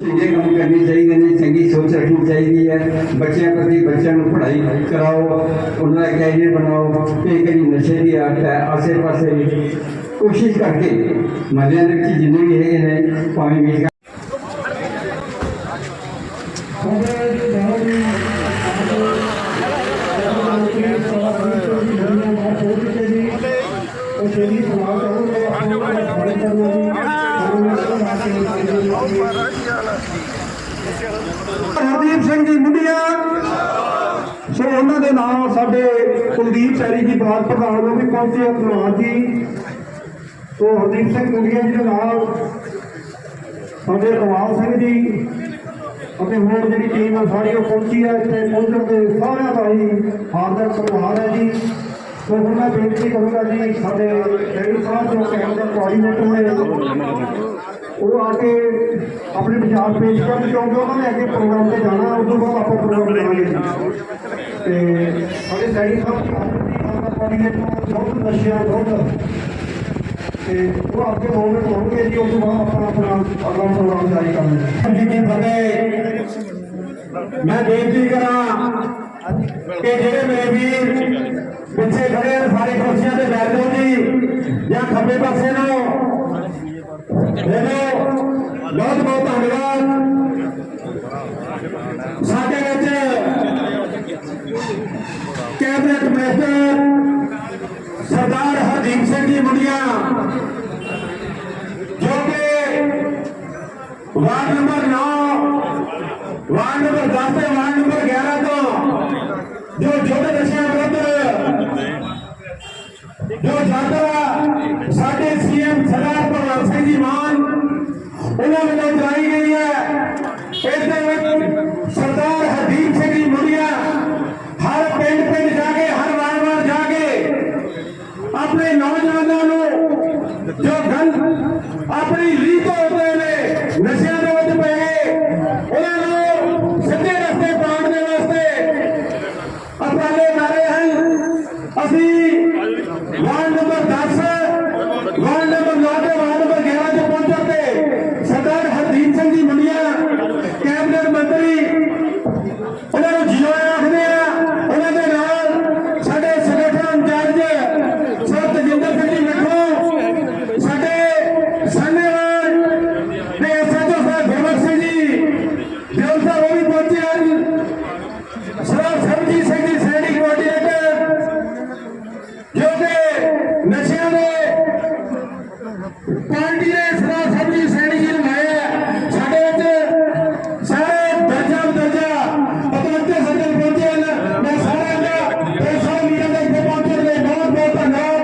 ਚੰਗੇ ਕੰਮ ਕਰਨੇ ਚਾਹੀਦੇ ਨੇ ਚੰਗੀ ਸੋਚ ਰੱਖਣੀ ਚਾਹੀਦੀ ਹੈ, ਬੱਚਿਆਂ ਪ੍ਰਤੀ ਬੱਚਿਆਂ ਨੂੰ ਪੜ੍ਹਾਈ ਕਰਾਓ, ਉਹਨਾਂ ਦਾ ਕੈਰੀਅਰ ਬਣਾਓ ਤੇ ਕਦੀ ਨਸ਼ੇ ਦੀ ਆਦਤ ਹੈ ਆਸੇ ਪਾਸੇ ਕੋਸ਼ਿਸ਼ ਕਰਕੇ ਮਹੱਲਿਆਂ ਦੇ ਵਿੱਚ ਜਿੰਨੇ ਵੀ ਹੈਗੇ ਨੇ ਭਾਵੇਂ ਮੀਟ ਹਰਦੀਪ ਸਿੰਘ ਜੀ ਮੁੰਡਿਆ ਸੋ ਉਹਨਾਂ ਦੇ ਨਾਲ ਸਾਡੇ ਕੁਲਦੀਪ ਚੈਰੀ ਜੀ ਬਾਦ ਪ੍ਰਧਾਨ ਉਹ ਵੀ ਪਹੁੰਚੇ ਧੰਨਵਾਦ ਜੀ। ਸੋ ਹਰਦੀਪ ਸਿੰਘ ਮੁੰਡਿਆ ਜੀ ਦੇ ਨਾਲ ਸਾਡੇ ਕਮਾਲ ਸਿੰਘ ਜੀ ਅਤੇ ਹੋਰ ਜਿਹੜੀ ਟੀਮ ਹੈ ਸਾਰੀ ਉਹ ਪਹੁੰਚੀ ਹੈ ਇੱਥੇ ਪਹੁੰਚਣ ਦੇ ਸਾਰਿਆਂ ਦਾ ਹੀ ਹਾਰਦਿਕ ਸਨਮਾਨ ਹੈ ਜੀ। ਸੋ ਹੁਣ ਮੈਂ ਬੇਨਤੀ ਕਰੂੰਗਾ ਜੀ, ਸਾਡੇ ਡੈਡੀ ਸਾਹਿਬ ਜੋ ਕੈਂਪ ਦੇ ਕੋਆਰਡੀਨੇਟਰ ਨੇ, ਉਹ ਆ ਕੇ ਆਪਣੇ ਵਿਚਾਰ ਪੇਸ਼ ਕਰਨ, ਕਿਉਂਕਿ ਉਹਨਾਂ ਨੇ ਅੱਗੇ ਪ੍ਰੋਗਰਾਮ ਤੇ ਜਾਣਾ, ਉਸ ਤੋਂ ਬਾਅਦ ਆਪਾਂ ਪ੍ਰੋਗਰਾਮ ਕਰਾਂਗੇ ਤੇ ਸਾਡੇ ਡੈਡੀ ਸਾਹਿਬ ਦੀ ਆਪਣੀ ਕੋਆਰਡੀਨੇਟਰ ਬਹੁਤ ਨਸ਼ਿਆ ਬਹੁਤ ਤੇ ਉਹ ਅੱਗੇ ਦੋ ਹੋਣਗੇ ਜੀ, ਉਸ ਤੋਂ ਬਾਅਦ ਆਪਾਂ ਆਪਣਾ ਅਗਲਾ ਪ੍ਰੋਗਰਾਮ ਜਾਰੀ ਕਰਾਂਗੇ। ਜੀ ਕੀ ਫਤਿਹ। ਮੈਂ ਬੇਨਤੀ ਕਰਾਂ ਕਿ ਜਿਹੜੇ ਮੇਰੇ ਵੀਰ ਪਿੱਛੇ ਖੜੇ ਸਾਰੇ ਸਾਰੀ ਕੁਰਸੀਆਂ ਤੇ ਬੈਠੋ ਜੀ, ਜਾਂ ਖੱਬੇ ਪਾਸੇ ਨੂੰ। ਦੇਖੋ ਬਹੁਤ ਬਹੁਤ ਧੰਨਵਾਦ। ਸਾਡੇ ਵਿੱਚ ਕੈਬਨਿਟ ਮਿਨਿਸਟਰ ਸਰਦਾਰ ਹਰਦੀਪ ਸਿੰਘ ਜੀ ਮੁੰਡਿਆ ਜੋ ਕਿ ਵਾਰਡ ਨੰਬਰ 9 ਵਾਰਡ ਨੰਬਰ 10 ਤੇ ਵਾਰਡ ਨੰਬਰ 11 ਤੋਂ ਜੋ ਜੁੱਧ ਨਸ਼ਿਆਂ ਵਿਰੁੱਧ ਜੋ ਯਾਤਰਾ ਸਾਡੇ ਸੀਐਮ ਸਰਦਾਰ ਭਗਵੰਤ ਸਿੰਘ ਜੀ ਮਾਨ ਉਹਨਾਂ ਵੱਲੋਂ ਚਲਾਈ ਗਈ ਹੈ ਇਸ ਦੇ ਵਿੱਚ ਸਰਦਾਰ ਹਰਦੀਪ ਸਿੰਘ ਜੀ ਮੁੰਡਿਆ ਹਰ ਪਿੰਡ ਪਿੰਡ ਜਾ ਕੇ ਹਰ ਵਾਰ ਵਾਰ ਜਾ ਕੇ ਆਪਣੇ ਨੌਜਵਾਨਾਂ ਨੂੰ ਜੋ ਗੰ ਆਪਣੀ ਲੀਕ ਹੋਦੇ ਨੇ ਨਸ਼ਿਆਂ ਦੇ ਵਿੱਚ ਪਏ ਗਏ, ਉਹਨਾਂ ਨੂੰ ਸਿੱਧੇ ਰਸਤੇ ਪਾਉਣ ਦੇ ਵਾਸਤੇ ਉਪਰਾਲੇ ਕਰ ਰਹੇ ਹਨ ਅਸੀਂ ਵਾਰਡ ਨੰਬਰ 10 ਵਾਰਡ ਨੰਬਰ 9 ਤੇ ਵਾਰਡ ਨੰਬਰ 11 ਤੇ ਪਹੁੰਚਣ ਤੇ ਸਰਦਾਰ ਹਰਦੀਪ ਸਿੰਘ ਜੀ ਮੁੰਡਿਆ ਕੈਬਨਿਟ ਮੰਤਰੀ ਉਹਨਾਂ ਨੂੰ ਜਿਉਂ ਆਖਦੇ ਆ ਉਹਨਾਂ ਦੇ ਨਾਲ ਸਾਡੇ ਸੰਗਠਨ ਇੰਚਾਰਜ ਸਰ ਤਜਿੰਦਰ ਸਿੰਘ ਜੀ ਮਿੱਠੂ ਸਾਡੇ ਸਾਨੇਵਾਲ ਦੇ ਐਸਐਚਓ ਸਾਹਿਬ ਗੁਰਮੁਖ ਸਿੰਘ ਜੀ ਦਿਲ ਸਾਹਿਬ ਉਹ ਵੀ ਪਹੁੰਚੇ ਹਨ ਸਰਦਾਰ ਸਰਬਜੀਤ ਸਿੰਘ ਜੀ ਸੈਨਿਕ ਕੋਆਰਡੀਨੇਟਰ ਜੋ ਕਿ ਨਸ਼ਿਆਂ ਦੇ ਪਾਰਟੀ ਦੇ ਸਰਦਾਰ ਸਰਬਜੀਤ ਸੈਨਿਕ ਜੀ ਨੂੰ ਆਏ ਆ ਸਾਡੇ ਵਿੱਚ ਸਾਰੇ ਦਰਜਾ ਦਰਜਾ ਪਤਵੰਤੇ ਸੱਜਣ ਪਹੁੰਚੇ ਹਨ ਮੈਂ ਸਾਰਿਆਂ ਦਾ ਤੇ ਸਾਰੇ ਮੀਡੀਆ ਦੇ ਇੱਥੇ ਪਹੁੰਚਣ ਲਈ ਬਹੁਤ ਬਹੁਤ ਧੰਨਵਾਦ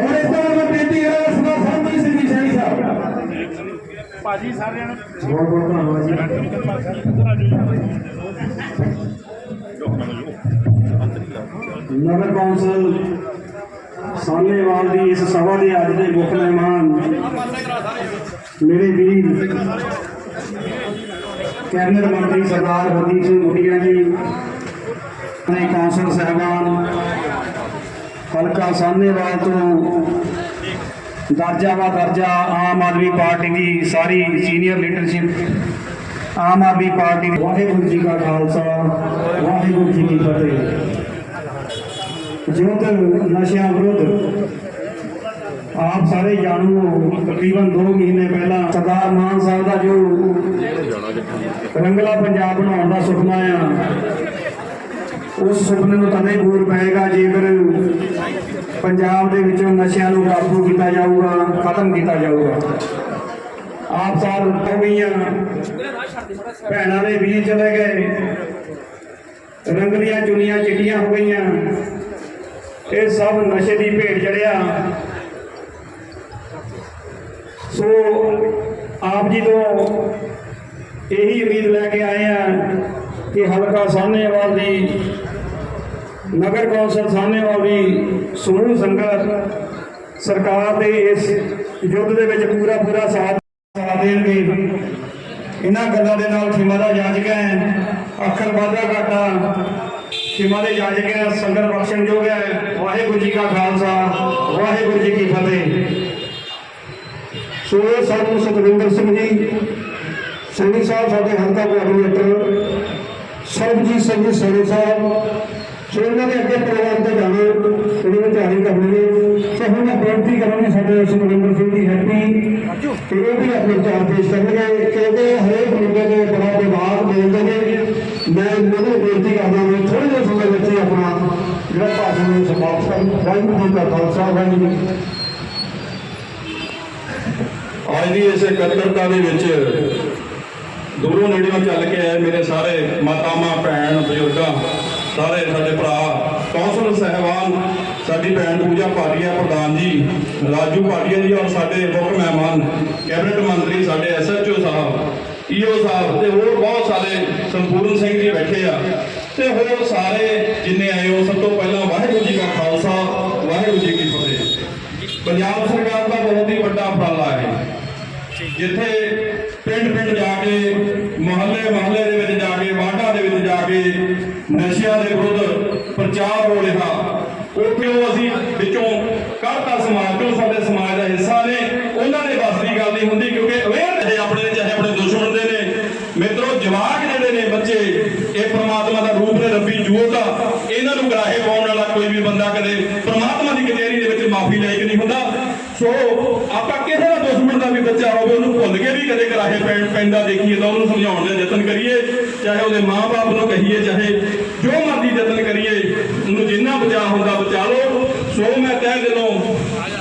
ਔਰ ਇਸ ਤੋਂ ਬਾਅਦ ਮੈਂ ਬੇਨਤੀ ਕਰਾਂ ਸਰਦਾਰ ਸਰਬਜੀਤ ਸਿੰਘ ਜੀ ਸੈਣੀ ਸਾਹਿਬ ਭਾਜੀ ਸਾਰਿਆਂ ਨੂੰ ਬਹੁਤ ਬਹੁਤ ਧੰਨਵਾਦ ਜੀ ਨਗਰ ਕੌਂਸਲ ਸਾਹਨੇਵਾਲ ਦੀ ਇਸ ਸਭਾ ਦੇ ਅੱਜ ਦੇ ਮੁੱਖ ਮਹਿਮਾਨ ਮੇਰੇ ਵੀਰ ਕੈਬਨਿਟ ਮੰਤਰੀ ਸਰਦਾਰ ਹਰਦੀਪ ਸਿੰਘ ਮੁਖੀਆ ਜੀ ਨੇ ਕੌਂਸਲ ਸਾਹਿਬਾਨ, ਹਲਕਾ ਸਾਹਨੇਵਾਲ ਤੋਂ ਦਰਜਾ ਵਾ ਦਰਜਾ ਆਮ ਆਦਮੀ ਪਾਰਟੀ ਦੀ ਸਾਰੀ senior leadership, Aam Aadmi party ਦੀ ਵਾਹਿਗੁਰੂ ਜੀ ਕਾ ਖਾਲਸਾ, ਵਾਹਿਗੁਰੂ ਜੀ ਕੀ ਫਤਿਹ। ਜੁੱਧ ਨਸ਼ਿਆਂ ਵਿਰੁੱਧ ਆਪ ਸਾਰੇ ਜਾਣੂ ਤਕਰੀਬਨ 2 ਮਹੀਨੇ ਪਹਿਲਾਂ ਸਰਦਾਰ ਮਾਨ ਸਾਹਿਬ ਦਾ ਜੋ ਰੰਗਲਾ ਪੰਜਾਬ ਬਣਾਉਣ ਦਾ ਸੁਪਨਾ ਆ, ਉਸ ਸੁਪਨੇ ਨੂੰ ਤਦੇ ਪੂਰ ਪਏਗਾ ਜੇਕਰ ਪੰਜਾਬ ਦੇ ਵਿੱਚੋਂ ਨਸ਼ਿਆਂ ਨੂੰ ਕਾਬੂ ਕੀਤਾ ਜਾਊਗਾ, ਖਤਮ ਕੀਤਾ ਜਾਊਗਾ। ਆਪ ਸਾਲ ਹੋ ਗਈਆਂ ਭੈਣਾਂ ਦੇ ਵੀ ਚਲੇ ਗਏ, ਰੰਗਲੀਆਂ ਚੁੰਨੀਆਂ ਚਿੱਟੀਆਂ ਹੋ ਗਈਆਂ। ਇਹ ਸਭ ਨਸ਼ੇ ਦੀ ਭੇਟ ਚੜਿਆ। ਸੋ, ਆਪ ਜੀ ਤੋਂ ਇਹੀ ਉਮੀਦ ਲੈ ਕੇ ਆਏ ਆ ਕਿ ਹਲਕਾ ਸਾਹਨੇਵਾਲ ਦੀ, ਨਗਰ ਕੌਂਸਲ ਸਾਹਨੇਵਾਲ ਦੀ ਸਮੂਹ ਸੰਗਤ ਸਰਕਾਰ ਦੇ ਇਸ ਯੁੱਧ ਦੇ ਵਿੱਚ ਪੂਰਾ ਪੂਰਾ ਸਾਥ ਸਾਥ ਦੇਣਗੇ। ਇਹਨਾਂ ਗੱਲਾਂ ਦੇ ਨਾਲ ਖਿਮਾਰਾ ਦਾ ਜਾਜਕ ਹੈ। ਅੱਖਰ ਵਾਧਾ ਘਾਟਾ। ਖਿਮਾ ਦੇ ਜਾਜਕ ਹੈ ਸੰਗਤ ਬਖਸ਼ਣਯੋਗ ਹੈ। ਵਾਹਿਗੁਰੂ ਜੀ ਕਾ ਖਾਲਸਾ, ਵਾਹਿਗੁਰੂ ਜੀ ਕੀ ਫਤਿਹ। ਸੋ ਸਾਧੂ ਸਤਵਿੰਦਰ ਸਿੰਘ ਜੀ ਸੈਣੀ ਸਾਹਿਬ, ਸਾਡੇ ਹਲਕਾ ਕੋਆਰਡੀਨੇਟਰ ਸਰਬਜੀਤ ਸਿੰਘ ਜੀ, ਸੈਣੀ ਸਾਹਿਬ ਸੋ ਇਹਨਾਂ ਦੇ ਅੱਗੇ ਪ੍ਰੋਗਰਾਮ ਤੇ ਜਾਣਾ ਇਹਨਾਂ ਨੇ ਤਿਆਰੀ ਕਰਨੀ ਹੈ। ਸੋ ਹੁਣ ਮੈਂ ਬੇਨਤੀ ਕਰਾਂਗੀ ਸਾਡੇ ਸੁਖਵਿੰਦਰ ਸਿੰਘ ਜੀ, ਹੈਪੀ ਤੇ ਉਹ ਵੀ ਆਪਣੇ ਚਾਰ ਪੇਸ਼ ਕਰਨਗੇ, ਕਿਉਂਕਿ ਹਰੇਕ ਮੁੱਦੇ ਦੇ ਬੜਾ ਵਿਵਾਦ ਮਿਲਦੇ ਨੇ। ਮੈਂ ਇਹਨਾਂ ਨੂੰ ਬੇਨਤੀ ਕਰਦਾ ਮੈਂ ਥੋੜੇ ਆਪਣਾ ਜਿਹੜਾ ਭਾਸ਼ਣ ਨੂੰ ਸਮਾਪਤ ਕਰਨ ਵਾਹਿਗੁਰੂ ਜੀ ਕਾ ਖਾਲਸਾ, ਵਾਹਿਗੁਰੂ ਜੀ ਅੱਜ ਦੀ ਇਸ ਇਕੱਤਰਤਾ ਦੇ ਵਿੱਚ ਦੂਰੋਂ ਨੇੜਿਓਂ ਚੱਲ ਕੇ ਆਏ ਮੇਰੇ ਸਾਰੇ ਮਾਤਾਵਾਂ, ਭੈਣ, ਬਜ਼ੁਰਗਾਂ, ਸਾਰੇ ਸਾਡੇ ਭਰਾ ਕੌਂਸਲਰ ਸਹਿਬਾਨ, ਸਾਡੀ ਭੈਣ ਪੂਜਾ ਭਾਟੀਆ, ਪ੍ਰਧਾਨ ਜੀ, ਰਾਜੂ ਪਾਟੀਆ ਜੀ ਔਰ ਸਾਡੇ ਮੁੱਖ ਮਹਿਮਾਨ, ਕੈਬਨਿਟ ਮੰਤਰੀ, ਸਾਡੇ ਐਸਐਚਓ ਸਾਹਿਬ ਈਓ ਸਾਹਿਬ ਤੇ ਹੋਰ ਬਹੁਤ ਸਾਰੇ ਸੰਪੂਰਨ ਸਿੰਘ ਜੀ ਬੈਠੇ ਆ। ਤੇ ਹੋਰ ਸਾਰੇ ਜਿੰਨੇ ਆਏ ਹੋ, ਸਭ ਤੋਂ ਪਹਿਲਾਂ ਵਾਹਿਗੁਰੂ ਜੀ ਕਾ ਖਾਲਸਾ, ਵਾਹਿਗੁਰੂ ਜੀ ਕੀ ਫਤਿਹ। ਪੰਜਾਬ ਸਰਕਾਰ ਦਾ ਬਹੁਤ ਹੀ ਵੱਡਾ ਉਪਰਾਲਾ ਹੈ। ਜਿੱਥੇ ਪਿੰਡ ਪਿੰਡ ਜਾ ਕੇ ਮੁਹੱਲੇ ਮੁਹੱਲੇ ਦੇ ਵਿੱਚ ਜਾ ਕੇ, ਵਾਰਡਾਂ ਦੇ ਵਿੱਚ ਜਾ ਕੇ ਨਸ਼ਿਆਂ ਦੇ ਵਿਰੁੱਧ ਪ੍ਰਚਾਰ ਹੋ ਰਿਹਾ, ਉੱਥੇ ਉਹ ਅਸੀਂ ਵਿੱਚੋਂ ਕਰਤਾ ਸਮਾਜ ਤੋਂ ਸਾਡੇ ਸਮਾਜ ਦਾ ਹਿੱਸਾ ਨੇ ਉਹਨਾਂ ਦੇ ਵੱਸ ਦੀ ਗੱਲ ਨਹੀਂ ਹੁੰਦੀ ਕਿਉਂਕਿ ਅਵੇਅਰ ਨੇ ਆਪਣੇ ਨੇ ਚਾਹੇ ਆਪਣੇ ਦੁਸ਼ਮਣ ਦੇ ਨੇ ਮਿੱਤਰੋ ਜਵਾਕ ਜਿਹੜੇ ਨੇ ਬੱਚੇ ਇਹ ਪ੍ਰਮਾਤਮਾ ਦਾ ਰੂਪ ਨੇ ਰੱਬੀ ਜੋਤ ਆ ਇਹਨਾਂ ਨੂੰ ਗਰਾਹੇ ਪਾਉਣ ਵਾਲਾ ਕੋਈ ਵੀ ਬੰਦਾ ਕਦੇ? ਪ੍ਰਮਾਤਮਾ ਦੀ ਕਚਹਿਰੀ ਦੇ ਵਿੱਚ ਮਾਫੀ ਲੈ ਨਹੀਂ ਹੁੰਦਾ। ਸੋ ਆਪਾਂ ਕਿਸੇ ਦਾ ਦੁਸ਼ਮਣ ਦਾ ਵੀ ਬੱਚਾ ਹੋਵੇ, ਉਹਨੂੰ ਭੁੱਲ ਕੇ ਵੀ ਕਦੇ ਗਰਾਹੇ ਪੈਣ ਪੈਂਦਾ ਦੇਖੀਏ ਤਾਂ ਉਹਨੂੰ ਸਮਝਾਉਣ ਦਾ ਯਤਨ ਕਰੀਏ। ਚਾਹੇ ਉਹਦੇ ਮਾਪੇ ਨੂੰ ਕਹੀਏ, ਚਾਹੇ ਜੋ ਮਰਜ਼ੀ ਯਤਨ ਕਰੀਏ, ਉਹਨੂੰ ਜਿੰਨਾ ਬਚਾ ਹੁੰਦਾ ਬਚਾ ਲਓ। ਸੋ ਮੈਂ ਤਹਿ ਦਿਲੋਂ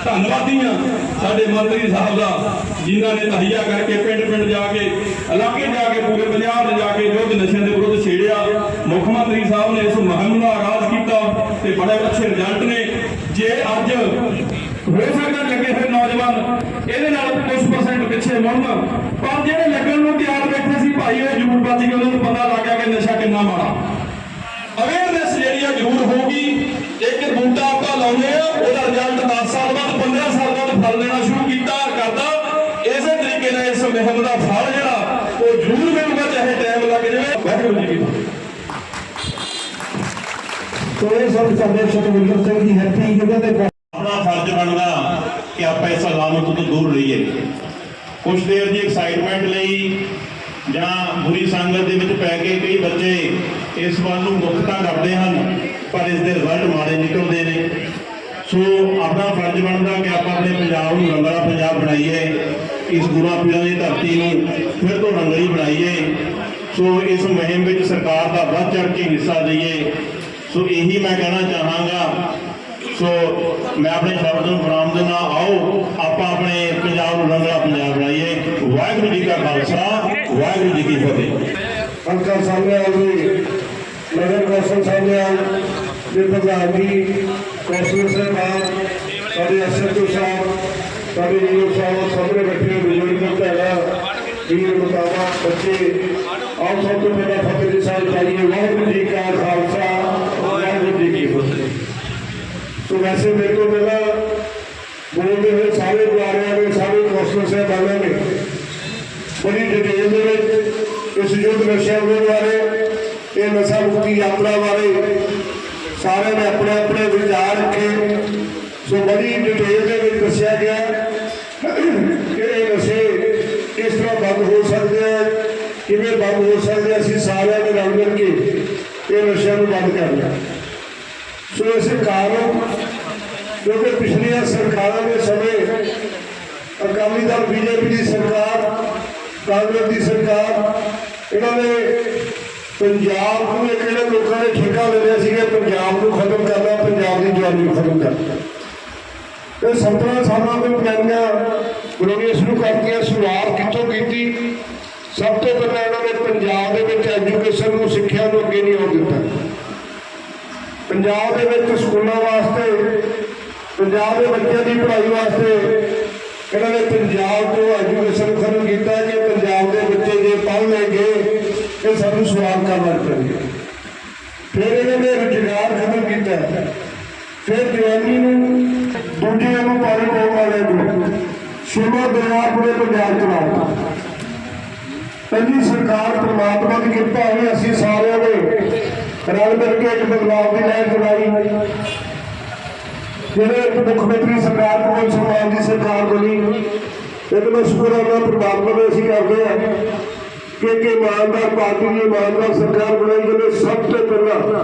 ਧੰਨਵਾਦੀ ਹਾਂ ਸਾਡੇ ਮੰਤਰੀ ਸਾਹਿਬ ਦਾ, ਜਿਨ੍ਹਾਂ ਨੇ ਤਹੀਆ ਕਰਕੇ ਪਿੰਡ ਪਿੰਡ ਜਾ ਕੇ, ਇਲਾਕੇ ਜਾ ਕੇ ਪੂਰੇ ਪੰਜਾਬ 'ਚ ਜਾ ਕੇ ਯੁੱਧ ਨਸ਼ਿਆਂ ਦੇ ਵਿਰੁੱਧ ਛੇੜਿਆ ਮੁੱਖ ਮੰਤਰੀ ਸਾਹਿਬ ਨੇ ਇਸ ਮੁਹਿੰਮ ਦਾ ਆਗਾਜ਼ ਕੀਤਾ ਤੇ ਬੜੇ ਅੱਛੇ ਰਿਜ਼ਲਟ ਨੇ ਜੇ ਅੱਜ ਹੋ ਸਕਦਾ ਲੱਗੇ ਹੋਏ ਨੌਜਵਾਨ ਇਹਦੇ ਨਾਲ ਕੁਝ ਪਰਸੈਂਟ ਪਿੱਛੇ ਮੁੜਨ। ਪਰ ਜਿਹੜੇ ਲੱਗਣ ਨੂੰ ਤਿਆਰ ਬੈਠੇ ਸੀ ਭਾਈ ਉਹ ਜ਼ਰੂਰ ਬਚ ਗਏ। ਉਹਨਾਂ ਨੂੰ ਪਤਾ ਲੱਗ ਗਿਆ ਕਿ ਨਸ਼ਾ ਕਿੰਨਾ ਮਾੜਾ। ਅਵੇਅਰਨੈਸ ਜਿਹੜੀ ਆ ਜ਼ਰੂਰ ਹੋਊਗੀ। ਇੱਕ ਬੂਟਾ ਆਪਾਂ ਲਾਉਂਦੇ ਆ ਉਹਦਾ ਰਿਜ਼ਲਟ 10 ਸਾਲ ਬਾਅਦ 15 ਸਾਲ ਬਾਅਦ ਫਲ ਦੇਣਾ ਸ਼ੁਰੂ ਕੀਤਾ ਕਰਦਾ। ਇਸੇ ਤਰੀਕੇ ਨਾਲ ਇਸ ਮੁਹਿੰਮ ਦਾ ਫਲ ਜਿਹੜਾ ਉਹ ਜ਼ਰੂਰ ਮਿਲੂਗਾ ਚਾਹੇ ਟਾਈਮ ਲੱਗ ਜਾਵੇ। ਵਾਹਿਗੁਰੂ ਜੀ ਕੀ ਫਤਿਹ। ਸੋ ਇਹ ਸਭ ਸਾਡੇ ਸੁਰਿੰਦਰ ਸਿੰਘ ਜੀ ਹੈਪੀ ਜਿਹਨਾਂ ਦੇ ਆਪਣਾ ਫਰਜ਼ ਬਣਦਾ ਕਿ ਆਪਾਂ ਇਸ ਅਲਾਮਤ ਤੋਂ ਦੂਰ ਰਹੀਏ। ਕੁਝ ਦੇਰ ਦੀ ਐਕਸਾਈਟਮੈਂਟ ਲਈ ਜਾਂ ਬੁਰੀ ਸੰਗਤ ਦੇ ਵਿੱਚ ਪੈ ਕੇ ਕਈ ਬੱਚੇ ਇਸ ਵੱਲ ਨੂੰ ਮੁੱਖ ਕਰਦੇ ਹਨ, ਪਰ ਇਸ ਦੇ ਰਿਜ਼ਲਟ ਮਾੜੇ ਨਿਕਲਦੇ ਨੇ। ਸੋ ਆਪਣਾ ਫਰਜ਼ ਬਣਦਾ ਕਿ ਆਪਾਂ ਆਪਣੇ ਪੰਜਾਬ ਨੂੰ ਰੰਗਲਾ ਪੰਜਾਬ ਬਣਾਈਏ, ਇਸ ਗੁਰਾਂ ਪੀਰਾਂ ਦੀ ਧਰਤੀ ਨੂੰ ਫਿਰ ਤੋਂ ਰੰਗਲੀ ਬਣਾਈਏ। ਸੋ ਇਸ ਮੁਹਿੰਮ ਵਿੱਚ ਸਰਕਾਰ ਦਾ ਵੱਧ ਚੜ੍ਹ ਕੇ ਹਿੱਸਾ ਦਈਏ। ਸੋ ਇਹੀ ਮੈਂ ਕਹਿਣਾ ਚਾਹਾਂਗਾ। ਸੋ ਮੈਂ ਆਪਣੇ ਸ਼ਬਦ ਨੂੰ ਬਰਾਮ ਦੇ ਆਓ ਆਪਾਂ ਆਪਣੇ ਪੰਜਾਬ ਨੂੰ ਰੰਗਲਾ ਪੰਜਾਬ ਬਣਾਈਏ ਵਾਹਿਗੁਰੂ ਜੀ ਕਾ ਖਾਲਸਾ ਵਾਹਿਗੁਰੂ ਜੀ ਕੀ ਫਤਿਹ ਹਲਕਾ ਸਾਹਮਣੇ ਆ ਜੀ ਨਗਰ ਕੌਂਸਲ ਸਾਹਮਣੇ ਆ ਜੀ ਪ੍ਰਧਾਨ ਜੀ ਕੌਂਸਲਰ ਸਾਹਿਬਾਨ ਸਾਡੇ ਐਸਐਚਓ ਸਾਹਿਬ ਸਾਡੇ ਜੀਓ ਸਾਹਿਬ ਸਾਹਮਣੇ ਬੈਠੇ ਹੋਏ ਬਜ਼ੁਰਗ ਭੈਣਾ ਵੀਰ ਮੁਤਾਬਾ ਬੱਚੇ ਆਓ ਸਭ ਤੋਂ ਪਹਿਲਾਂ ਫਤਿਹ ਦੀ ਸਾਹਿਬ ਚਾਹੀਏ ਵਾਹਿਗੁਰੂ ਜੀ ਕਾ ਖਾਲਸਾ ਵਾਹਿਗੁਰੂ ਜੀ ਕੀ ਫਤਿਹ ਸੋ ਵੈਸੇ ਮੇਰੇ ਤੋਂ ਪਹਿਲਾਂ ਬੋਲਦੇ ਹੋਏ ਸਾਰੇ ਬੁਲਾਰਿਆਂ ਨੇ ਸਾਰੇ ਕੌਂਸਲਰ ਸਾਹਿਬਾਨਾਂ ਨੇ ਬੜੀ ਡਿਟੇਲ ਦੇ ਵਿੱਚ ਇਸ ਯੁੱਧ ਨਸ਼ਿਆਂ ਵਿਰੁੱਧ ਬਾਰੇ, ਇਹ ਨਸ਼ਾ ਮੁਕਤੀ ਯਾਤਰਾ ਬਾਰੇ ਸਾਰਿਆਂ ਨੇ ਆਪਣੇ ਆਪਣੇ ਵਿਚਾਰ ਰੱਖੇ। ਸੋ ਬੜੀ ਡਿਟੇਲ ਦੇ ਵਿੱਚ ਦੱਸਿਆ ਗਿਆ ਕਿ ਇਹ ਨਸ਼ੇ ਕਿਸ ਤਰ੍ਹਾਂ ਬੰਦ ਹੋ ਸਕਦੇ ਆ, ਕਿਵੇਂ ਬੰਦ ਹੋ ਸਕਦੇ ਅਸੀਂ ਸਾਰਿਆਂ ਨੇ ਰਲ ਮਿਲ ਕੇ ਇਹ ਨਸ਼ਿਆਂ ਨੂੰ ਬੰਦ ਕਰਨਾ ਸੋ ਇਸੇ ਕਾਰਨ ਕਿਉਂਕਿ ਪਿਛਲੀਆਂ ਸਰਕਾਰਾਂ ਦੇ ਸਮੇਂ ਅਕਾਲੀ ਦਲ, ਬੀਜੇਪੀ ਦੀ ਸਰਕਾਰ ਕਾਂਗਰਸ ਦੀ ਸਰਕਾਰ, ਇਹਨਾਂ ਨੇ ਪੰਜਾਬ ਨੂੰ ਇਹ ਕਿਹੜੇ ਲੋਕਾਂ ਨੇ ਠੇਕਾ ਲੈ ਲਿਆ ਸੀਗਾ, ਪੰਜਾਬ ਨੂੰ ਖਤਮ ਕਰਨਾ, ਪੰਜਾਬ ਦੀ ਜਵਾਨੀ ਨੂੰ ਖਤਮ ਕਰਨਾ। ਤੇ 17 ਸਾਲਾਂ ਤੋਂ ਪਲੈਨਿੰਗਾਂ ਬਣਾਉਣੀਆਂ ਸ਼ੁਰੂ ਕਰਤੀਆਂ, ਸ਼ੁਰੂਆਤ ਕਿੱਥੋਂ ਕੀਤੀ? ਸਭ ਤੋਂ ਪਹਿਲਾਂ ਇਹਨਾਂ ਨੇ ਪੰਜਾਬ ਦੇ ਵਿੱਚ ਐਜੂਕੇਸ਼ਨ ਨੂੰ, ਸਿੱਖਿਆ ਨੂੰ ਅੱਗੇ ਨਹੀਂ ਆਉਣ ਦਿੱਤਾ। ਪੰਜਾਬ ਦੇ ਵਿੱਚ ਸਕੂਲਾਂ ਵਾਸਤੇ, ਪੰਜਾਬ ਦੇ ਬੱਚਿਆਂ ਦੀ ਪੜ੍ਹਾਈ ਵਾਸਤੇ ਇਹਨਾਂ ਨੇ ਪੰਜਾਬ ਤੋਂ ਐਜੂਕੇਸ਼ਨ ਖਤਮ ਕੀਤਾ ਕਿ ਪੰਜਾਬ ਦੇ ਬੱਚੇ ਜੇ ਪੜ੍ਹ ਲੈਣਗੇ, ਇਹ ਸਾਨੂੰ ਸਵਾਲ ਕਰਨਾ ਚਾਹੀਦਾ ਫਿਰ ਇਹਨਾਂ ਨੇ ਰੁਜ਼ਗਾਰ ਖਤਮ ਕੀਤਾ। ਫਿਰ ਜਵਾਨੀ ਨੂੰ ਦੂਜਿਆਂ ਨੂੰ ਪਾਣੀ ਪਾਉਣ ਵਾਲੇ ਨੂੰ ਸ਼ਿਵਾ ਦਰਿਆ ਪੂਰੇ ਪੰਜਾਬ ਚ ਲਾਤਾ ਪਹਿਲੀ ਸਰਕਾਰ ਪ੍ਰਮਾਤਮਾ ਦੀ ਕਿਰਪਾ ਹੋਈ, ਅਸੀਂ ਸਾਰਿਆਂ ਨੇ ਰਲ ਮਿਲ ਕੇ ਇੱਕ ਬਦਲਾਅ ਦੀ ਲਹਿਰ ਚਲਾਈ। ਜਿਹੜੇ ਮੁੱਖ ਮੰਤਰੀ ਸਰਕਾਰ ਭਗਵੰਤ ਸਿੰਘ ਮਾਨ ਦੀ ਸਰਕਾਰ ਬਣੀ, ਇੱਕ ਮੈਂ ਸ਼ੁਕਰਾਨਾ ਪ੍ਰਮਾਤਮਾ ਦਾ ਅਸੀਂ ਕਰਦੇ ਹਾਂ ਕਿ ਕਿ ਇਮਾਨਦਾਰ ਪਾਰਟੀ ਦੀ ਇਮਾਨਦਾਰ ਸਰਕਾਰ ਬਣਾਈ ਜਿਹਨੇ ਸਭ ਤੋਂ ਪਹਿਲਾਂ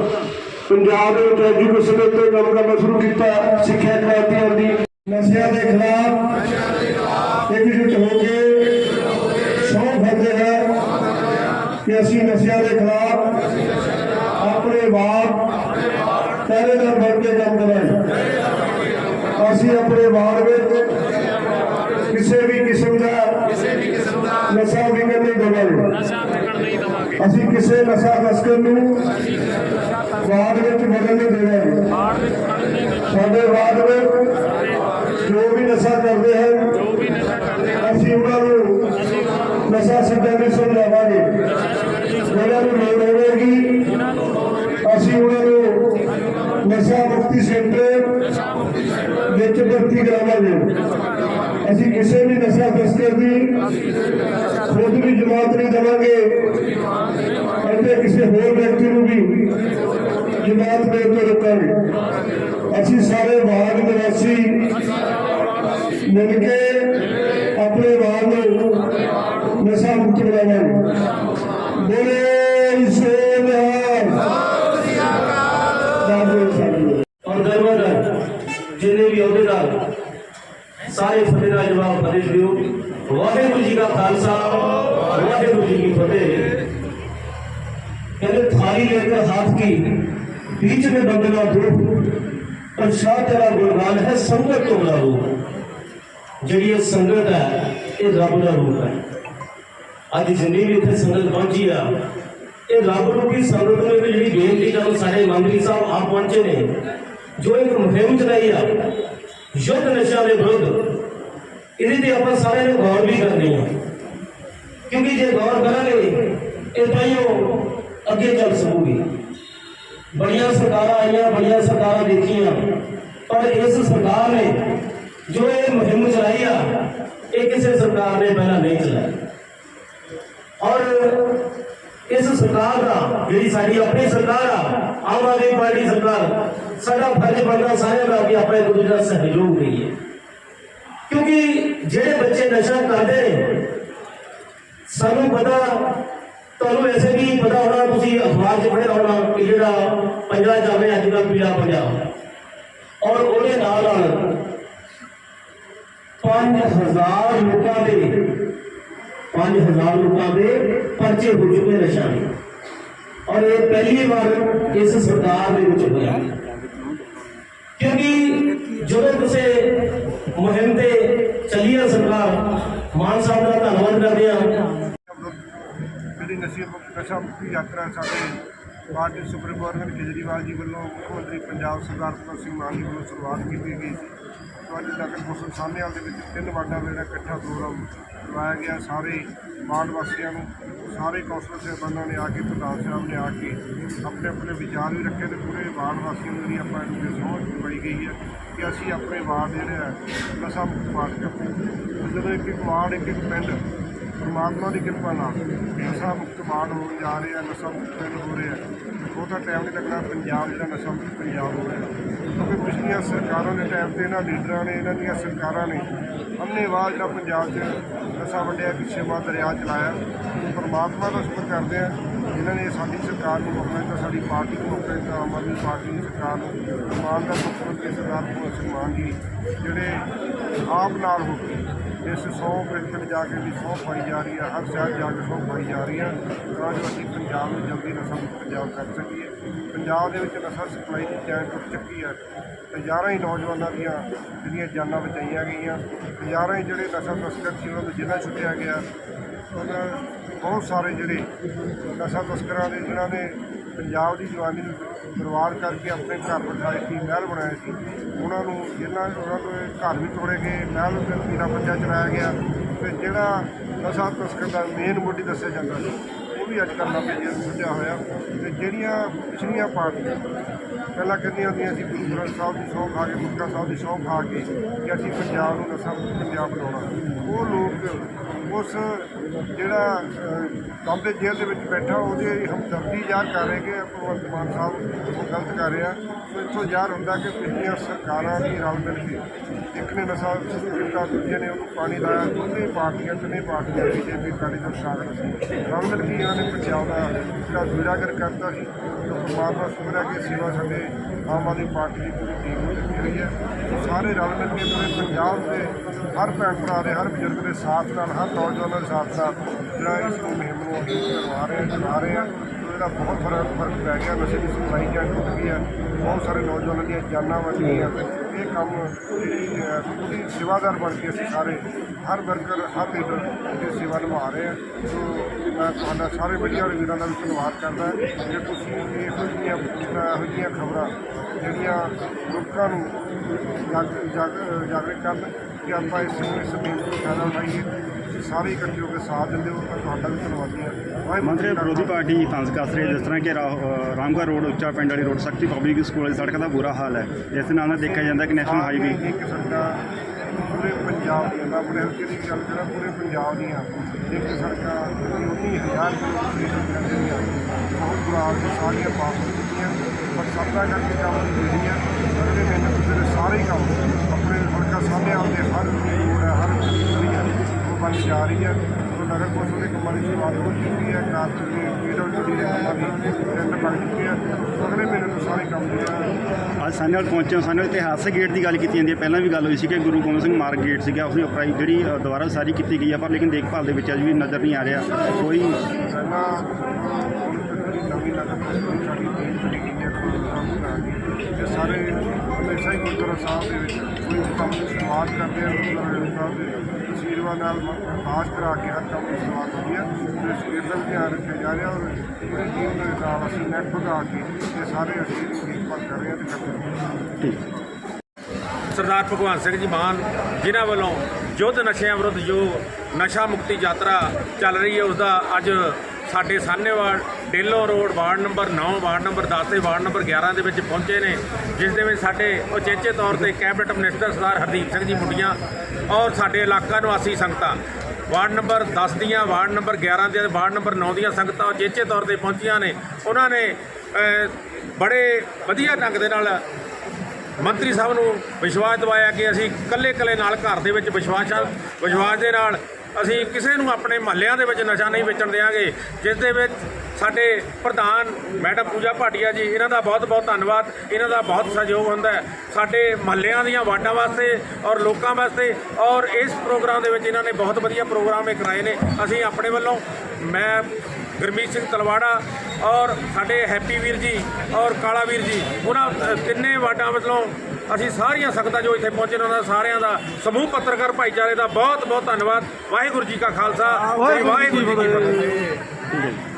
ਪੰਜਾਬ ਦੇ ਵਿੱਚ ਐਜੂਕੇਸ਼ਨ ਦੇ ਉੱਤੇ ਕੰਮ ਕਰਨਾ ਸ਼ੁਰੂ ਕੀਤਾ, ਸਿੱਖਿਆ ਕ੍ਰਾਂਤੀ ਆਂਦੀ ਨਸ਼ਿਆਂ ਦੇ ਖਿਲਾਫ ਇਕਜੁੱਟ ਹੋ ਕੇ ਸਹੁੰ ਖਾਂਦੇ ਹੈ ਕਿ ਅਸੀਂ ਨਸ਼ਿਆਂ ਦੇ ਖਿਲਾਫ ਆਪਣੇ ਬਾਪ ਪਹਿਰੇਦਾਰ ਬਣ ਕੇ ਕੰਮ ਕਰਾਂਗੇ। ਅਸੀਂ ਆਪਣੇ ਵਾਰਡ ਵਿੱਚ ਕਿਸੇ ਵੀ ਕਿਸਮ ਦਾ ਨਸ਼ਾ ਵਿਕਣ ਨਹੀਂ ਦੇਵਾਂਗੇ। ਅਸੀਂ ਕਿਸੇ ਨਸ਼ਾ ਤਸਕਰ ਨੂੰ ਵਾਰਡ ਵਿੱਚ ਵੜਨ ਨਹੀਂ ਦੇਵਾਂਗੇ। ਸਾਡੇ ਵਾਰਡ ਵਿੱਚ ਜੋ ਵੀ ਨਸ਼ਾ ਕਰਦੇ ਹਨ ਅਸੀਂ ਉਹਨਾਂ ਨੂੰ ਨਸ਼ਾ ਛੱਡਣ ਦੀ ਸਮਝਾਵਾਂਗੇ। ਭਰਤੀ ਕਰਾਵਾਂਗੇ ਅਸੀਂ ਕਿਸੇ ਵੀ ਨਸ਼ਾ ਤਸਕਰ ਦੀ ਖੁਦ ਵੀ ਜਮਾਤ ਨਹੀਂ ਦੇਵਾਂਗੇ ਅਤੇ ਕਿਸੇ ਹੋਰ ਵਿਅਕਤੀ ਨੂੰ ਵੀ ਜਮਾਤ ਦੇਣ ਤੋਂ ਰੋਕਾਂਗੇ ਅਸੀਂ ਸਾਰੇ ਵਾਰਡ ਨਿਵਾਸੀ ਮਿਲ ਕੇ ਆਪਣੇ ਵਾਰਡ ਨੂੰ ਨਸ਼ਾ ਮੁਕਤ ਬਣਾਵਾਂਗੇ ਬੋਲੇ ਸੋਨਿਹਾਲ کرنا اور پردیش دیو واحد گرو جی کا خالصہ، واحد گرو جی کی فتح۔ کہتے تھالی لے کر ہاتھ کی بیچ میں بندنا دھوپ، اور شاہ تیرا گلوان ہے، سنگت تو بڑا روح۔ جڑی یہ سنگت ہے، یہ رب کا روح ہے۔ آج زندگی میں اتنے سنگت پہنچی ہے۔ یہ رب روح کی سنگت میں بھی جڑی گیم تھی جب سارے امام علی صاحب آپ پہنچے نے، جو ایک مہم چلائی ہے یدھ نشہ دے ورد ਇਹਦੇ ਤੇ ਆਪਾਂ ਸਾਰਿਆਂ ਨੇ ਗੌਰ ਵੀ ਕਰਨੀ ਆ। ਕਿਉਂਕਿ ਜੇ ਗੌਰ ਕਰਾਂਗੇ, ਇਹ ਹੀ ਉਹ ਅੱਗੇ ਚੱਲ ਸਕੂਗੀ। ਬੜੀਆਂ ਸਰਕਾਰਾਂ ਆਈਆਂ, ਬੜੀਆਂ ਸਰਕਾਰਾਂ ਦੇਖੀਆਂ। ਪਰ ਇਸ ਸਰਕਾਰ ਨੇ ਜੋ ਇਹ ਮੁਹਿੰਮ ਚਲਾਈ ਆ, ਇਹ ਕਿਸੇ ਸਰਕਾਰ ਨੇ ਪਹਿਲਾਂ ਨਹੀਂ ਚਲਾਈ। ਔਰ ਇਸ ਸਰਕਾਰ ਦਾ, ਜਿਹੜੀ ਸਾਡੀ ਆਪਣੀ ਸਰਕਾਰ ਆ, ਆਮ ਆਦਮੀ ਪਾਰਟੀ ਸਰਕਾਰ, ਸਾਡਾ ਫਰਜ਼ ਬਣਦਾ ਸਾਰਿਆਂ ਦਾ ਕਿ ਆਪਾਂ ਇੱਕ ਦੂਜੇ ਦਾ ਸਹਿਯੋਗ ਕਰੀਏ ਕਿਉਂਕਿ ਜਿਹੜੇ ਬੱਚੇ ਨਸ਼ਾ ਕਰਦੇ ਨੇ ਸਾਨੂੰ ਪਤਾ ਤੁਹਾਨੂੰ ਵੈਸੇ ਵੀ ਪਤਾ ਹੋਣਾ ਤੁਸੀਂ ਅਖਬਾਰ 'ਚ ਪੜ੍ਹਿਆ ਹੋਣਾ ਕਿ ਜਿਹੜਾ ਪੰਜਾਬ ਚੱਲ ਰਿਹਾ ਅੱਜ ਕੱਲ੍ਹ ਪੀਲਾ ਪੰਜਾਬ ਔਰ ਉਹਦੇ ਨਾਲ ਨਾਲ 5000 ਲੋਕਾਂ ਦੇ 5000 ਲੋਕਾਂ ਦੇ ਪਰਚੇ ਹੋ ਚੁੱਕੇ ਨਸ਼ਾ ਦੇ ਔਰ ਇਹ ਪਹਿਲੀ ਵਾਰ ਇਸ ਸਰਕਾਰ ਦੇ ਵਿੱਚ ਹੋਇਆ ਕਿਉਂਕਿ ਜਦੋਂ ਕਿਸੇ ਮੁਹਿੰਮ ਤੇ ਚੱਲੀ ਆ ਸਰਕਾਰ। ਮਾਨ ਸਾਹਿਬ ਦਾ ਧੰਨਵਾਦ ਕਰਦੇ ਹਾਂ। ਜਿਹੜੀ ਨਸ਼ੇ ਮੁਕਤ ਨਸ਼ਾ ਮੁਕਤੀ ਯਾਤਰਾ ਸਾਡੇ ਪਾਰਟੀ ਸੁਪਰੀਮ ਅਰਵਿੰਦ ਕੇਜਰੀਵਾਲ ਜੀ ਵੱਲੋਂ ਮੁੱਖ ਮੰਤਰੀ ਪੰਜਾਬ ਸਰਦਾਰ ਭਗਵੰਤ ਸਿੰਘ ਮਾਨ ਜੀ ਵੱਲੋਂ ਸ਼ੁਰੂਆਤ ਕੀਤੀ ਗਈ ਸੀ। ਅੱਜ ਤੱਕ ਕੌਂਸਲ ਸਾਹਮਣੇ ਦੇ ਵਿੱਚ ਤਿੰਨ ਵਾਰਡਾਂ ਦਾ ਜਿਹੜਾ ਇਕੱਠਾ ਪ੍ਰੋਗਰਾਮ ਕਰਵਾਇਆ ਗਿਆ, ਸਾਰੇ ਵਾਰਡ ਵਾਸੀਆਂ ਨੂੰ, ਸਾਰੇ ਕੌਂਸਲਰ ਸਾਹਿਬਾਨਾਂ ਨੇ ਆ ਕੇ, ਪ੍ਰਧਾਨ ਸਾਹਿਬ ਨੇ ਆ ਕੇ ਆਪਣੇ ਆਪਣੇ ਵਿਚਾਰ ਵੀ ਰੱਖੇ ਤੇ ਪੂਰੇ ਵਾਰਡ ਵਾਸੀਆਂ ਨੂੰ ਜਿਹੜੀ ਆਪਾਂ ਨੂੰ ਇਹ ਸਹੁੰ ਬੜੀ ਗਈ ਹੈ। ਕਿ ਅਸੀਂ ਆਪਣੇ ਵਾਰਡ ਜਿਹੜੇ ਆ, ਨਸ਼ਾ ਮੁਕਤ ਵਾਰਡ ਕਰਦੇ ਹਾਂ। ਜਦੋਂ ਇੱਕ ਇੱਕ ਵਾਰਡ, ਇੱਕ ਇੱਕ ਪਿੰਡ, ਪਰਮਾਤਮਾ ਦੀ ਕਿਰਪਾ ਨਾਲ ਨਸ਼ਾ ਮੁਕਤ ਵਾਰਡ ਹੋਣ ਜਾ ਰਹੇ ਆ, ਨਸ਼ਾ ਮੁਕਤ ਪਿੰਡ ਹੋ ਰਹੇ ਆ। ਬਹੁਤਾ ਟਾਈਮ ਨਹੀਂ ਲੱਗਣਾ, ਪੰਜਾਬ ਜਿਹੜਾ ਨਸ਼ਾ ਮੁਕਤ ਪੰਜਾਬ ਹੋ ਰਿਹਾ। ਕਿਉਂਕਿ ਪਿਛਲੀਆਂ ਸਰਕਾਰਾਂ ਦੇ ਟਾਈਮ ਤੇ ਇਹਨਾਂ ਲੀਡਰਾਂ ਨੇ, ਇਹਨਾਂ ਦੀਆਂ ਸਰਕਾਰਾਂ ਨੇ ਅੰਨੇਵਾਹ ਜਿਹੜਾ ਪੰਜਾਬ 'ਚ ਨਸ਼ਾ ਵੰਡਿਆ, ਪਿੱਛੇ ਬਾਅਦ ਦਰਿਆ ਚਲਾਇਆ। ਪਰਮਾਤਮਾ ਦਾ ਸ਼ੁਕਰ ਕਰਦੇ ਆ ਜਿਨ੍ਹਾਂ ਨੇ ਸਾਡੀ ਸਰਕਾਰ ਨੂੰ ਮੌਕਾ ਦਿੱਤਾ ਸਾਡੀ ਪਾਰਟੀ ਨੂੰ ਮੌਕਾ ਦਿੱਤਾ ਆਮ ਆਦਮੀ ਪਾਰਟੀ ਦੀ ਸਰਕਾਰ ਨੂੰ ਇਮਾਨਦਾਰ ਮੁੱਖ ਮੰਤਰੀ ਸਰਦਾਰ ਭਗਵੰਤ ਸਿੰਘ ਮਾਨ ਜੀ ਜਿਹੜੇ ਆਪ ਨਾਲ ਹੋ ਕੇ ਇਸ 100 ਪਿੰਡ ਜਾ ਕੇ ਵੀ ਸਹੁੰ ਪਾਈ ਜਾ ਰਹੀ ਹੈ ਹਰ ਸ਼ਹਿਰ ਜਾ ਕੇ ਸਹੁੰ ਪਾਈ ਜਾ ਰਹੀ ਹੈ ਤਾਂ ਜੋ ਅਸੀਂ ਪੰਜਾਬ ਨੂੰ ਜਲਦੀ ਨਸ਼ਾ ਮੁਕਤ ਪੰਜਾਬ ਕਰ ਸਕੀਏ। ਪੰਜਾਬ ਦੇ ਵਿੱਚ ਨਸ਼ਾ ਸਪਲਾਈ ਦੀ ਚੈਨ ਟੁੱਟ ਚੁੱਕੀ ਹੈ ਹਜ਼ਾਰਾਂ ਹੀ ਨੌਜਵਾਨਾਂ ਦੀਆਂ ਜਿਹੜੀਆਂ ਜਾਨਾਂ ਬਚਾਈਆਂ ਗਈਆਂ ਹਜ਼ਾਰਾਂ ਹੀ ਜਿਹੜੇ ਨਸ਼ਾ ਤਸਕਰ ਸੀ ਉਹਨਾਂ ਨੂੰ ਜੇਲ੍ਹਾਂ ਛੁੱਟਿਆ ਗਿਆ। ਬਹੁਤ ਸਾਰੇ ਜਿਹੜੇ ਨਸ਼ਾ ਤਸਕਰਾਂ ਦੇ, ਜਿਨ੍ਹਾਂ ਨੇ ਪੰਜਾਬ ਦੀ ਜਵਾਨੀ ਨੂੰ ਬਰਬਾਦ ਕਰਕੇ ਆਪਣੇ ਘਰ ਬਿਠਾਏ ਸੀ ਮਹਿਲ ਬਣਾਏ ਸੀ, ਉਹਨਾਂ ਨੂੰ ਜਿਨ੍ਹਾਂ ਉਹਨਾਂ ਤੋਂ ਘਰ ਵੀ ਤੋੜੇ ਗਏ, ਮਹਿਲ ਉੱਤੇ ਪੀਣਾ ਪੰਜਾ ਚਲਾਇਆ ਗਿਆ ਤੇ ਜਿਹੜਾ ਨਸ਼ਾ ਤਸਕਰ ਦਾ ਮੇਨ ਮੋਢੀ ਦੱਸਿਆ ਜਾਂਦਾ ਸੀ, ਉਹ ਵੀ ਅੱਜ ਕੱਲ੍ਹ ਨਵੇਂ ਜੇਲ੍ਹ ਸੁੱਟਿਆ ਹੋਇਆ ਤੇ ਜਿਹੜੀਆਂ ਪਿਛਲੀਆਂ ਪਾਰਟੀਆਂ ਪਹਿਲਾਂ ਕਹਿੰਦੀਆਂ ਹੁੰਦੀਆਂ ਸੀ ਗੁਰੂ ਗ੍ਰੰਥ ਸਾਹਿਬ ਦੀ ਸਹੁੰ ਖਾ ਕੇ ਮੁਕਤਾ ਸਾਹਿਬ ਦੀ ਸਹੁੰ ਖਾ ਕੇ ਕਿ ਅਸੀਂ ਪੰਜਾਬ ਨੂੰ ਨਸ਼ਾ ਪੰਜਾਬ ਬਣਾਉਣਾ, ਉਹ ਲੋਕ ਉਸ ਜਿਹੜਾ ਬੰਬੇ ਜੇਲ੍ਹ ਦੇ ਵਿੱਚ ਬੈਠਾ, ਉਹਦੇ ਹਮਦਰਦੀ ਜ਼ਾਹਰ ਕਰ ਰਹੇ ਕਿ ਭਗਵੰਤ ਮਾਨ ਸਾਹਿਬ ਉਹ ਗਲਤ ਕਰ ਰਿਹਾ। ਸੋ ਇੱਥੋਂ ਜ਼ਾਹਰ ਹੁੰਦਾ ਕਿ ਪਿਛਲੀਆਂ ਸਰਕਾਰਾਂ ਦੀ ਰਲ ਮਿਲ ਕੇ ਇੱਕ ਨੇ ਨਸ਼ਾ ਸ਼ੁਰੂ ਦੂਜੇ ਨੇ ਉਹਨੂੰ ਪਾਣੀ ਲਾਇਆ। ਦੋਨੇ ਪਾਰਟੀਆਂ, ਤਿੰਨੇ ਪਾਰਟੀਆਂ ਬੀਜੇਪੀ, ਅਕਾਲੀ ਦਲ, ਕਾਂਗਰਸ ਰਲ ਮਿਲ ਕੇ ਇਹਨਾਂ ਨੇ ਪੰਜਾਬ ਦਾ ਜਿਹੜਾ ਵਿਰਾਗਰ ਕਰਤਾ ਸੀ ਸੋ ਪਰਮਾਤਮਾ ਸ਼ੁਕਰ ਕਿ ਸੇਵਾ ਸਾਡੇ ਆਮ ਆਦਮੀ ਪਾਰਟੀ ਦੀ ਪੂਰੀ ਟੀਮ ਨੂੰ ਦਿੱਤੀ ਹੋਈ ਹੈ। ਸਾਰੇ ਰਲ ਮਿਲ ਕੇ ਪੂਰੇ ਪੰਜਾਬ ਦੇ ਹਰ ਭੈਣ ਭਰਾ ਦੇ, ਹਰ ਬਜ਼ੁਰਗ ਦੇ ਸਾਥ ਨਾਲ, ਹਰ ਨੌਜਵਾਨਾਂ ਦੇ ਸਾਥ ਨਾਲ ਜਿਹੜਾ ਇਸ ਮੁਹਿੰਮ ਨੂੰ ਅੱਗੇ ਕਰਵਾ ਰਹੇ ਹਾਂ ਚਲਾ ਰਹੇ ਹਾਂ ਸੋ ਇਹਦਾ ਬਹੁਤ ਫ਼ਰਕ ਫ਼ਰਕ ਪੈ ਗਿਆ। ਨਸ਼ੇ ਦੀ ਸਪਲਾਈ ਜਾਂ ਟੁੱਟ ਗਈ ਹੈ, ਬਹੁਤ ਸਾਰੇ ਨੌਜਵਾਨਾਂ ਦੀਆਂ ਜਾਨਾਂ ਬਚ ਗਈਆਂ। ਇਹ ਕੰਮ ਜਿਹੜੀ ਪੂਰੀ ਸੇਵਾਦਾਰ ਬਣ ਕੇ ਅਸੀਂ ਸਾਰੇ ਹਰ ਵਰਕਰ, ਹਰ ਲੀਡਰ ਇਹਦੀ ਸੇਵਾ ਨਿਭਾ ਰਹੇ ਹਾਂ ਸੋ ਮੈਂ ਤੁਹਾਡਾ ਸਾਰੇ ਮੀਡੀਆ ਵਾਲੇ ਵੀਰਾਂ ਦਾ ਵੀ ਧੰਨਵਾਦ ਕਰਦਾ ਕਿ ਤੁਸੀਂ ਇਹੋ ਜਿਹੀਆਂ ਇਹੋ ਜਿਹੀਆਂ ਖਬਰਾਂ ਜਿਹੜੀਆਂ ਲੋਕਾਂ ਨੂੰ ਜਾਗ ਜਾਗ- ਜਾਗਰਿਤ ਕਰਨ ਕਿ ਆਪਾਂ ਇਸ ਇਸ ਮੁਹਿੰਮ ਨੂੰ ਫਾਇਦਾ ਉਠਾਈਏ ਸਾਰੇ ਇਕੱਠੇ ਹੋ ਕੇ ਸਾਥ ਦਿੰਦੇ ਹੋ ਤਾਂ ਤੁਹਾਡਾ ਵੀ ਧੰਨਵਾਦੀ ਹਾਂ। ਮੰਤਰੀ ਜੀ ਵਿਰੋਧੀ। ਪਾਰਟੀ ਤੰਜ਼ ਕੱਸ ਰਹੀ ਜਿਸ ਤਰ੍ਹਾਂ ਕਿ ਰਾਮਗੜ੍ਹ ਰੋਡ ਉੱਚਾ ਪਿੰਡ ਵਾਲੀ ਰੋਡ ਸਖਤੀ ਪਬਲਿਕ ਸਕੂਲ ਦੀ ਸੜਕ ਦਾ ਬੁਰਾ ਹਾਲ ਹੈ। ਇਸ ਨਾਲ ਨਾਲ ਦੇਖਿਆ ਜਾਂਦਾ ਕਿ ਨੈਸ਼ਨਲ ਹਾਈਵੇ ਇੱਕ ਸੜਕਾਂ ਪੂਰੇ ਪੰਜਾਬ ਦੀਆਂ ਮੈਂ ਆਪਣੇ ਹਲਕੇ ਦੀ ਗੱਲ ਕਰਾਂ, ਪੂਰੇ ਪੰਜਾਬ ਦੀਆਂ ਇੱਕ ਸੜਕਾਂ 19000 ਕਿਲੋਮੀਟਰ ਦੀਆਂ ਬਹੁਤ ਬੁਰਾ ਹਾਲ ਸਾਰੀਆਂ ਪਾਸ ਹੋ ਚੁੱਕੀਆਂ, ਪਰ ਸੜਕਾਂ ਕਰਕੇ ਕੰਮ ਨਹੀਂ ਰਹੀਆਂ ਅਗਲੇ ਮਹੀਨੇ ਤੋਂ ਜਿਹੜੇ ਸਾਰੇ ਕੰਮ ਆਪਣੇ ਸੜਕਾਂ ਸਾਹਮਣੇ ਆਉਂਦੇ, ਹਰ ਰੋਡ ਹੈ, ਹਰ ਗਲੀ ਹੈ। ਉਹ ਬਣ ਜਾ ਰਹੀ ਹੈ। ਉਹ ਨਗਰ ਕੌਂਸਲ ਦੇ ਕੰਮਾਂ ਦੀ ਸ਼ੁਰੂਆਤ ਹੋ ਚੁੱਕੀ ਹੈ। ਕਾਰਜ ਦੇ ਪੀਡਬਲਯੂਡੀ ਦੇ ਕੰਮਾਂ ਦੀ ਟੈਂਡਰ ਬਣ ਚੁੱਕੇ ਹੈ। ਸੋ ਅਗਲੇ ਮਹੀਨੇ ਤੋਂ ਸਾਰੇ ਕੰਮ ਜਿਹੜਾ ਆ ਅੱਜ ਸਾਡੇ ਨਾਲ ਪਹੁੰਚੇ ਹੋ, ਸਾਡੇ ਨਾਲ ਇਤਿਹਾਸਕ ਗੇਟ ਦੀ ਗੱਲ ਕੀਤੀ ਜਾਂਦੀ ਹੈ। ਪਹਿਲਾਂ ਵੀ ਗੱਲ ਹੋਈ ਸੀ ਕਿ ਗੁਰੂ ਗੋਬਿੰਦ ਸਿੰਘ ਮਾਰਗ ਗੇਟ ਸੀਗਾ ਉਸਦੀ ਉਪਰਾਈ ਜਿਹੜੀ ਦੁਬਾਰਾ ਸਾਰੀ ਕੀਤੀ ਗਈ ਆ ਪਰ ਲੇਕਿਨ ਦੇਖਭਾਲ ਦੇ ਵਿੱਚ ਅਜੇ ਵੀ ਨਜ਼ਰ ਨਹੀਂ ਆ ਰਿਹਾ। ਕੋਈ ਸਾਰੇ ਹਮੇਸ਼ਾ ਹੀ ਗੁਰਦੁਆਰਾ ਸਾਹਿਬ ਦੇ ਵਿੱਚ ਕੋਈ ਕੰਮ ਦੀ ਸ਼ੁਰੂਆਤ ਕਰਦੇ ਆ ਗੁਰਦੁਆਰਾ ਸਾਹਿਬ ਦੇ ਅਸ਼ੀਰਵਾਦ ਨਾਲ ਅਰਦਾਸ ਕਰਾ ਕੇ ਹਰ ਕੰਮ ਦੀ ਸ਼ੁਰੂਆਤ ਹੁੰਦੀ ਹੈ ਤੇ ਇਸ ਦਾ ਧਿਆਨ ਰੱਖਿਆ ਜਾ ਰਿਹਾ ਔਰ ਪੂਰੀ ਟੀਮ ਦੇ ਨਾਲ ਅਸੀਂ ਨੈਟ ਵਧਾ ਕੇ ਇਹ ਸਾਰੇ ਅਸੀਂ ਦੇਖਭਾਲ ਕਰ ਰਹੇ ਹਾਂ ਤੇ ਕਰਦੇ ਹਾਂ ਸਰਦਾਰ ਭਗਵੰਤ ਸਿੰਘ ਜੀ ਮਾਨ ਜਿਨ੍ਹਾਂ ਵੱਲੋਂ ਯੁੱਧ ਨਸ਼ਿਆਂ ਵਿਰੁੱਧ ਜੋ ਨਸ਼ਾ ਮੁਕਤੀ ਯਾਤਰਾ ਚੱਲ ਰਹੀ ਹੈ, ਉਸ ਦਾ ਅੱਜ ਸਾਡੇ Sahnewal Dehlon road ward number 9 ward number 10 ਤੇ ਵਾਰਡ ਨੰਬਰ 11 ਦੇ ਵਿੱਚ ਪਹੁੰਚੇ ਨੇ, ਜਿਸ ਦੇ ਵਿੱਚ ਸਾਡੇ ਉਚੇਚੇ ਤੌਰ ਤੇ ਕੈਬਨਿਟ ਮਿਨਿਸਟਰ ਸਰਦਾਰ ਹਰਦੀਪ ਸਿੰਘ ਜੀ ਮੁੰਡੀਆਂ ਔਰ ਸਾਡੇ ਇਲਾਕਾ ਨਿਵਾਸੀ ਸੰਗਤਾਂ। ਵਾਰਡ ਨੰਬਰ 10 ਦੀਆਂ, ਵਾਰਡ ਨੰਬਰ 11 ਦੀਆਂ ਵਾਰਡ ਨੰਬਰ 9 ਦੀਆਂ ਸੰਗਤਾਂ ਉਚੇਚੇ ਤੌਰ ਤੇ ਪਹੁੰਚੀਆਂ ਨੇ। ਉਹਨਾਂ ਨੇ ਬੜੇ ਵਧੀਆ ਢੰਗ ਦੇ ਨਾਲ ਮੰਤਰੀ ਸਾਹਿਬ ਨੂੰ ਵਿਸ਼ਵਾਸ ਦਿਵਾਇਆ ਕਿ ਅਸੀਂ ਕੱਲੇ ਕੱਲੇ ਨਾਲ ਘਰ ਦੇ ਵਿੱਚ ਵਿਸ਼ਵਾਸ ਵਿਸ਼ਵਾਸ ਦੇ ਨਾਲ ਅਸੀਂ ਕਿਸੇ ਨੂੰ ਆਪਣੇ ਮਹੱਲਿਆਂ ਦੇ ਵਿੱਚ ਨਸ਼ਾ ਨਹੀਂ ਵੇਚਣ ਦੇਵਾਂਗੇ ਜਿਸ ਦੇ ਵਿੱਚ ਸਾਡੇ ਪ੍ਰਧਾਨ ਮੈਡਮ ਪੂਜਾ ਭਾਟੀਆ ਜੀ, ਇਹਨਾਂ ਦਾ ਬਹੁਤ ਬਹੁਤ ਧੰਨਵਾਦ। ਇਹਨਾਂ ਦਾ ਬਹੁਤ ਸਹਿਯੋਗ ਹੁੰਦਾ ਸਾਡੇ ਮਹੱਲਿਆਂ ਦੀਆਂ ਵਾਰਡਾਂ ਵਾਸਤੇ ਔਰ ਲੋਕਾਂ ਵਾਸਤੇ ਔਰ ਇਸ ਪ੍ਰੋਗਰਾਮ ਦੇ ਵਿੱਚ ਇਹਨਾਂ ਨੇ ਬਹੁਤ ਵਧੀਆ ਪ੍ਰੋਗਰਾਮ ਇਹ ਕਰਾਏ ਨੇ। ਅਸੀਂ ਆਪਣੇ ਵੱਲੋਂ ਮੈਂ ਗੁਰਮੀਤ ਸਿੰਘ ਤਲਵਾੜਾ ਔਰ ਸਾਡੇ ਹੈਪੀ ਵੀਰ ਜੀ ਔਰ ਕਾਲਾ ਵੀਰ ਜੀ ਉਹਨਾਂ ਤਿੰਨੇ ਵਾਰਡਾਂ ਵੱਲੋਂ ਅਸੀਂ ਸਾਰੀਆਂ ਸੰਗਤਾਂ ਜੋ ਇੱਥੇ ਪਹੁੰਚੇ ਨੇ ਉਹਨਾਂ ਦਾ ਸਾਰਿਆਂ ਦਾ ਸਮੂਹ ਪੱਤਰਕਾਰ ਭਾਈਚਾਰੇ ਦਾ ਬਹੁਤ ਬਹੁਤ ਧੰਨਵਾਦ। ਵਾਹਿਗੁਰੂ ਜੀ ਕਾ ਖਾਲਸਾ ਵਾਹਿਗੁਰੂ ਜੀ ਕੀ ਫਤਿਹ।